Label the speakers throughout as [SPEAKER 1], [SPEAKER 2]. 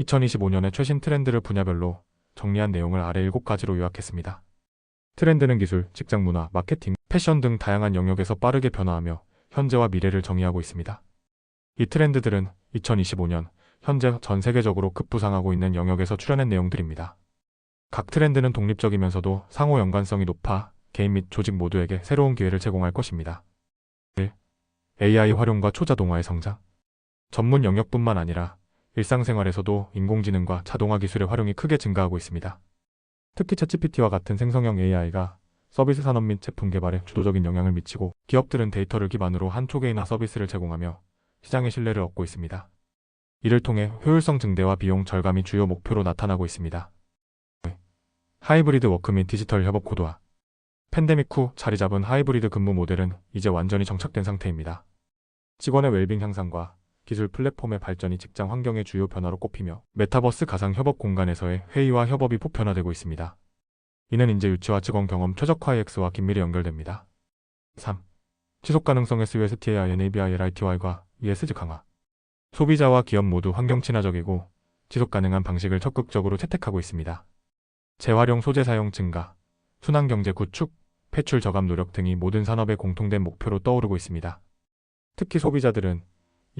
[SPEAKER 1] 2025년의 최신 트렌드를 분야별로 정리한 내용을 아래 7가지로 요약했습니다. 트렌드는 기술, 직장 문화, 마케팅, 패션 등 다양한 영역에서 빠르게 변화하며 현재와 미래를 정의하고 있습니다. 이 트렌드들은 2025년 현재 전 세계적으로 급부상하고 있는 영역에서 출현한 내용들입니다. 각 트렌드는 독립적이면서도 상호 연관성이 높아 개인 및 조직 모두에게 새로운 기회를 제공할 것입니다. 1. AI 활용과 초자동화의 성장. 전문 영역뿐만 아니라 일상생활에서도 인공지능과 자동화 기술의 활용이 크게 증가하고 있습니다. 특히 챗GPT와 같은 생성형 AI가 서비스 산업 및 제품 개발에 주도적인 영향을 미치고 기업들은 데이터를 기반으로 한 초계이나 서비스를 제공하며 시장의 신뢰를 얻고 있습니다. 이를 통해 효율성 증대와 비용 절감이 주요 목표로 나타나고 있습니다. 하이브리드 워크 및 디지털 협업 고도화. 팬데믹 후 자리 잡은 하이브리드 근무 모델은 이제 완전히 정착된 상태입니다. 직원의 웰빙 향상과 기술 플랫폼의 발전이 직장 환경의 주요 변화로 꼽히며 메타버스 가상 협업 공간에서의 회의와 협업이 보편화되고 있습니다. 이는 인재 유치와 직원 경험 최적화 EX와 긴밀히 연결됩니다. 3. 지속 가능성 SUSTAI, NABI, LITY과 ESG 강화. 소비자와 기업 모두 환경 친화적이고 지속 가능한 방식을 적극적으로 채택하고 있습니다. 재활용 소재 사용 증가, 순환 경제 구축, 폐출 저감 노력 등이 모든 산업의 공통된 목표로 떠오르고 있습니다. 특히 소비자들은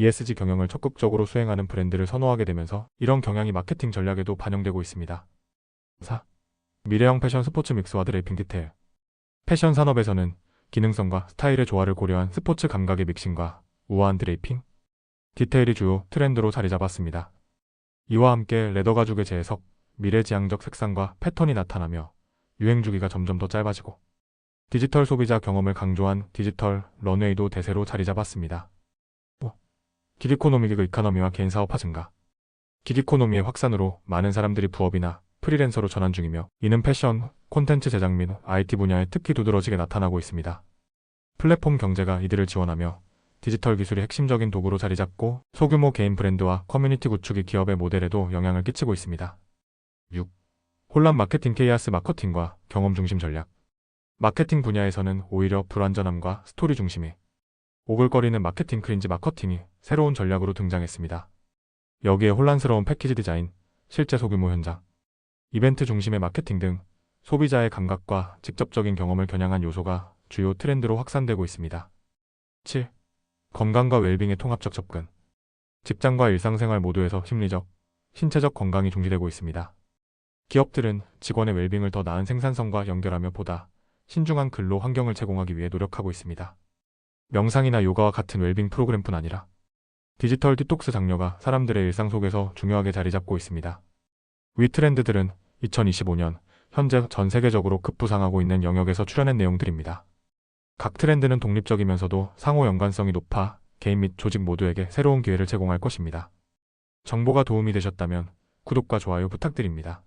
[SPEAKER 1] ESG 경영을 적극적으로 수행하는 브랜드를 선호하게 되면서 이런 경향이 마케팅 전략에도 반영되고 있습니다. 4. 미래형 패션 스포츠 믹스와 드레이핑 디테일. 패션 산업에서는 기능성과 스타일의 조화를 고려한 스포츠 감각의 믹싱과 우아한 드레이핑, 디테일이 주요 트렌드로 자리 잡았습니다. 이와 함께 레더 가죽의 재해석, 미래지향적 색상과 패턴이 나타나며 유행 주기가 점점 더 짧아지고 디지털 소비자 경험을 강조한 디지털 런웨이도 대세로 자리 잡았습니다. 5. 기리코노미그 이카노미와 개인 사업화 증가. 기리코노미의 확산으로 많은 사람들이 부업이나 프리랜서로 전환 중이며 이는 패션, 콘텐츠 제작 및 IT 분야에 특히 두드러지게 나타나고 있습니다. 플랫폼 경제가 이들을 지원하며 디지털 기술이 핵심적인 도구로 자리 잡고 소규모 개인 브랜드와 커뮤니티 구축이 기업의 모델에도 영향을 끼치고 있습니다. 6. 혼란 마케팅 케이아스 마케팅과 경험 중심 전략. 마케팅 분야에서는 오히려 불완전함과 스토리 중심이 오글거리는 마케팅 크린지 마케팅이 새로운 전략으로 등장했습니다. 여기에 혼란스러운 패키지 디자인, 실제 소규모 현장, 이벤트 중심의 마케팅 등 소비자의 감각과 직접적인 경험을 겨냥한 요소가 주요 트렌드로 확산되고 있습니다. 7. 건강과 웰빙의 통합적 접근. 직장과 일상생활 모두에서 심리적, 신체적 건강이 중시되고 있습니다. 기업들은 직원의 웰빙을 더 나은 생산성과 연결하며 보다 신중한 근로 환경을 제공하기 위해 노력하고 있습니다. 명상이나 요가와 같은 웰빙 프로그램뿐 아니라 디지털 디톡스 장려가 사람들의 일상 속에서 중요하게 자리 잡고 있습니다. 위 트렌드들은 2025년 현재 전 세계적으로 급부상하고 있는 영역에서 출현한 내용들입니다. 각 트렌드는 독립적이면서도 상호 연관성이 높아 개인 및 조직 모두에게 새로운 기회를 제공할 것입니다. 정보가 도움이 되셨다면 구독과 좋아요 부탁드립니다.